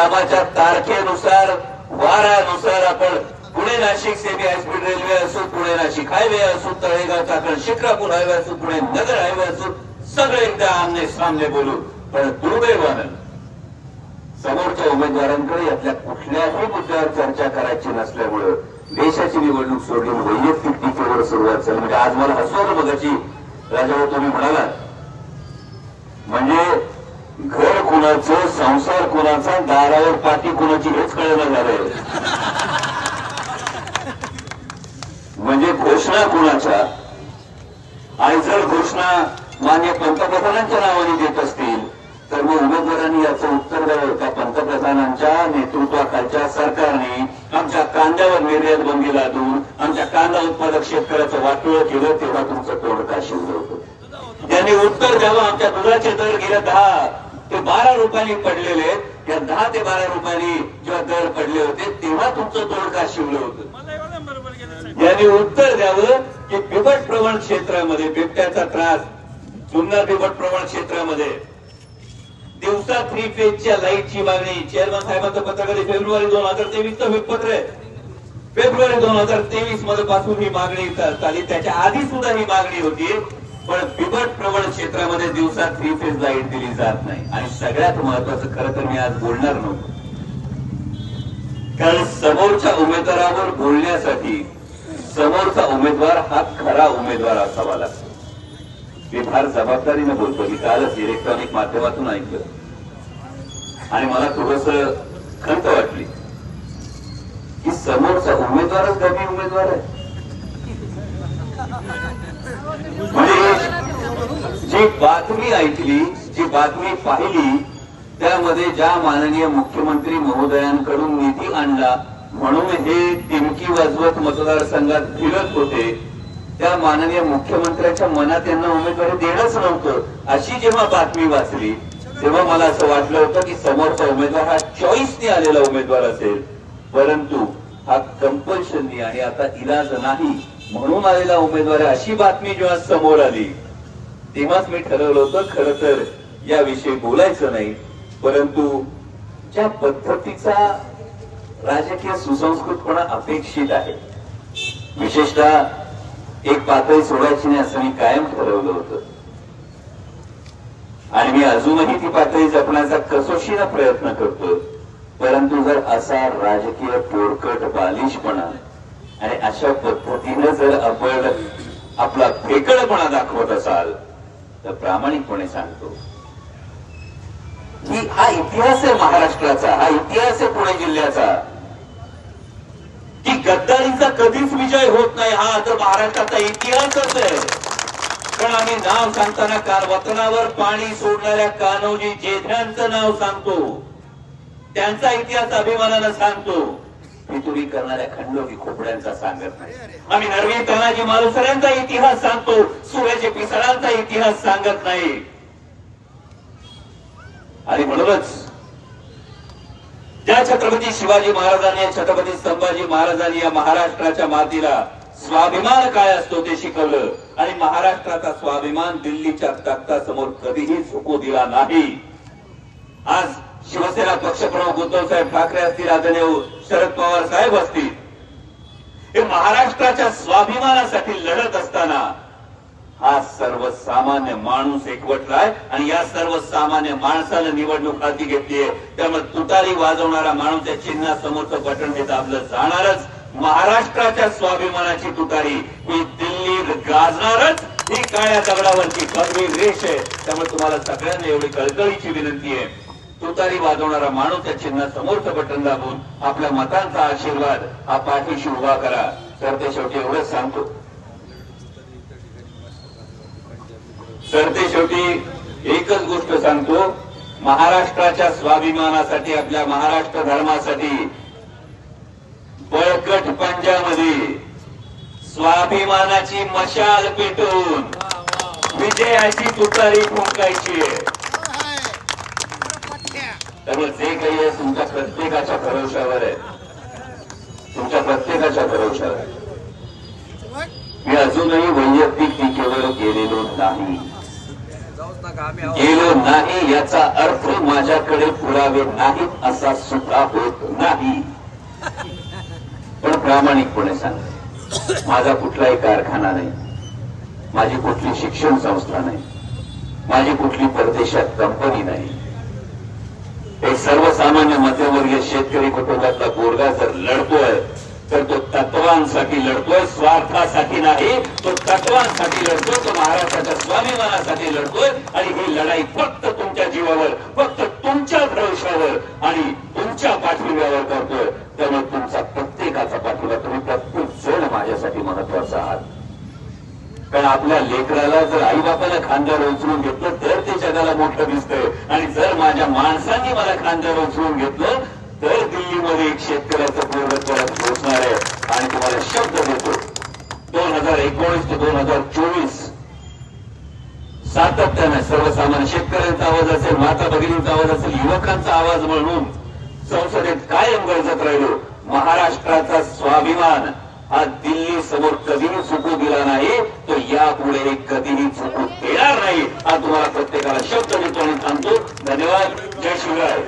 कामाच्या तारखेनुसार वारानुसार आपण Pune Nashik semi high speed railway असो पुणे नाशिक हायवे असो तळेगाव चाकण शिक्रापूर हायवे असो पुणे नगर हायवे असो सगळे एकदा आमने सामने बोलू. पण दुर्दैवानं समोरच्या उमेदवारांकडे यातल्या कुठल्याही मुद्द्यावर चर्चा करायची नसल्यामुळं देशाची निवडणूक सोडली वैयक्तिक टीकेवर सुरुवात झाली. म्हणजे आज मला हसवलं बघायची राजाभाऊ तुम्ही म्हणाला म्हणजे घर कुणाचं संसार कुणाचा दारावर पाठी कुणाची हेच कळलं झालंय म्हणजे घोषणा कुणाच्या? आणि जर घोषणा मान्य पंतप्रधानांच्या नावाने देत असतील तर मग उमेदवारांनी याचं उत्तर द्यावं त्या पंतप्रधानांच्या नेतृत्वाखालच्या सरकारने आमच्या कांद्यावर निर्यात बंदी लादून आमच्या कांदा उत्पादक शेतकऱ्याचं वाटोळं केलं तेव्हा तुमचं तोंड का शिवलं होतं. त्यांनी उत्तर द्यावं आमच्या दुधाचे दर गेल्या दहा ते बारा रुपयांनी पडलेले या दहा ते बारा रुपयांनी जेव्हा दर पडले होते तेव्हा तुमचं तोंड का शिवलं होतं? यांनी उत्तर द्यावं की बिबट प्रवण क्षेत्रामध्ये बिबट्याचा त्रास जुन्नर बिबट प्रवण क्षेत्रामध्ये दिवसा थ्री फेजच्या लाईटची मागणी चेअरमन साहेबांचं पत्र कधी फेब्रुवारी दोन हजार तेवीस हे पत्र आहे. फेब्रुवारी दोन हजार तेवीसमध्ये पासून ही मागणी झाली त्याच्या आधी सुद्धा ही मागणी होती. पण बिबट प्रबळ क्षेत्रामध्ये दिवसा थ्री फेज लाइट दिली जात नाही. आणि सगळ्यात महत्वाचं खरं तर मी आज बोलणार नव्हतो. कारण समोरच्या उमेदवारावर बोलण्यासाठी समोरचा उमेदवार हा खरा उमेदवार असावा लागतो. मी फार जबाबदारीने बोलतो. मी कालच इलेक्ट्रॉनिक माध्यमातून ऐकलं. आणि मला थोडस खंत वाटली की समोरचा उमेदवारच कमी उमेदवार आहे. जी बातमी ऐकली जी बातमी पाहिली त्यामध्ये ज्या माननीय मुख्यमंत्री महोदयांकडून निधी आणला म्हणून हे टिमकी वाजवत मतदारसंघात फिरत होते त्या माननीय मुख्यमंत्र्यांच्या मनात त्यांना उमेदवारी देणंच नव्हतं अशी जेव्हा बातमी वाचली तेव्हा मला असं वाटलं होतं की समोरचा उमेदवार हा चॉईसने आलेला उमेदवार असेल परंतु हा कंपल्शननी आणि आता इलाज नाही म्हणून आलेला उमेदवार अशी बातमी जेव्हा समोर आली तेव्हाच मी ठरवलं होतं खर तर याविषयी बोलायचं नाही परंतु ज्या पद्धतीचा राजकीय सुसंस्कृतपणा अपेक्षित आहे विशेषतः एक पातळी सोडायची नाही असं मी कायम ठरवलं होतं. आणि मी अजूनही ती पातळी जपण्याचा कसोशीला प्रयत्न करतो परंतु जर असा राजकीय पोरकट बालिशपणा आणि अशा पद्धतीनं जर आपण आपला फेकळपणा दाखवत असाल तर प्रामाणिकपणे सांगतो की हा इतिहास आहे महाराष्ट्राचा हा इतिहास आहे पुणे जिल्ह्याचा. की गद्दारीचा कधीच विजय होत नाही हा तर महाराष्ट्राचा इतिहासच आहे. पण आम्ही नाव सांगताना काल वतनावर पाणी सोडणाऱ्या कानोजी जेध्यांचं नाव सांगतो. त्यांचा इतिहास अभिमानानं सांगतो. पितुरी करणाऱ्या खंडोबी खोबड्यांचा सांगत नाही. आम्ही नरवी तानाजी मालुसऱ्यांचा इतिहास सांगतो सूर्याचे पिसळांचा इतिहास सांगत नाही. आणि म्हणूनच ज्या छत्रपती शिवाजी महाराजांनी छत्रपती संभाजी महाराजांनी या महाराष्ट्राच्या मातीला स्वाभिमान काय असतो ते शिकवलं. आणि महाराष्ट्राचा स्वाभिमान दिल्लीच्या तख्तासमोर कधीही झुकू दिला नाही. आज शिवसेना पक्षप्रमुख उद्धव साहेब ठाकरे असतील आदरणीय शरद पवार साहेब असतील हे महाराष्ट्राच्या स्वाभिमानासाठी लढत असताना हा सर्वसामान्य माणूस एकवटलाय आणि या सर्वसामान्य माणसानं निवडणूक हाती घेतलीये त्यामुळे तुतारी वाजवणारा माणूस या चिन्हासमोरचं बटन हे दाबलं जाणारच. महाराष्ट्राच्या स्वाभिमानाची तुतारी. ही दिल्ली गाजणारच. ही काळ्या दगडावरची भगवी रेष. आहे त्यामुळे तुम्हाला सगळ्यांना एवढी कळकळीची विनंती आहे. तुतारी वाजवणारा माणूस या चिन्ह समोरचं बटन दाबून आपल्या मतांचा आशीर्वाद हा पाठीशी उभा करा. तर ते शेवटी एवढंच सांगतो. तर ते शेवटी एकच गोष्ट सांगतो. महाराष्ट्राच्या स्वाभिमानासाठी आपल्या महाराष्ट्र धर्मासाठी बळकट पंजामध्ये स्वाभिमानाची मशाल पेटवून विजयाची तुतारी फुंकायची आहे. त्यामुळे जे काही आहे तुमच्या प्रत्येकाच्या भरोशावर आहे. तुमच्या प्रत्येकाच्या भरोशावर आहे. मी अजूनही वैयक्तिक टीकेवर गेलेलो नाही. गेलो नाही याचा अर्थ माझ्याकडे पुरावे नाहीत असा सुद्धा होत नाही. पण प्रामाणिकपणे सांग माझा कुठलाही कारखाना नाही. माझी कुठली शिक्षण संस्था नाही. माझी कुठली परदेशात कंपनी नाही. एक सर्वसामान्य मध्यमवर्गीय शेतकरी कुटुंबातला पोरगा जर लढतोय तर तो तत्वांसाठी लढतोय स्वार्थासाठी नाही तो तत्वांसाठी लढतोय तो महाराष्ट्राच्या स्वाभिमानासाठी लढतोय आणि ही लढाई फक्त तुमच्या जीवावर फक्त तुमच्या भरोशावर आणि तुमच्या पाठिंब्यावर करतोय. त्यामुळे तुमचा प्रत्येकाचा पाठिंबा तुम्ही प्रत्येक जण माझ्यासाठी महत्त्वाचा आहात. कारण आपल्या लेकराला जर आई बापाला खांद्यावर उचलून घेतलं जगाला मोठं दिसतंय. आणि जर माझ्या माणसांनी मला खांद्यावर उचलून घेतलं तर दिल्लीमध्ये एक शेतकऱ्याचं पूर्ण परत पोहोचणार आहे. आणि तुम्हाला शब्द देतो. दोन हजार एकोणीस ते दोन हजार चोवीस सातत्याने सर्वसामान्य शेतकऱ्यांचा आवाज असेल माता भगिनींचा आवाज असेल युवकांचा आवाज म्हणून संसदेत कायम गरजत राहिलो. महाराष्ट्राचा स्वाभिमान हा दिल्ली समोर कधीही चुकू दिला नाही तो यापुढे कधीही चुकू देणार नाही हा तुम्हाला प्रत्येकाला शब्द देतो आणि धन्यवाद जय शिवराय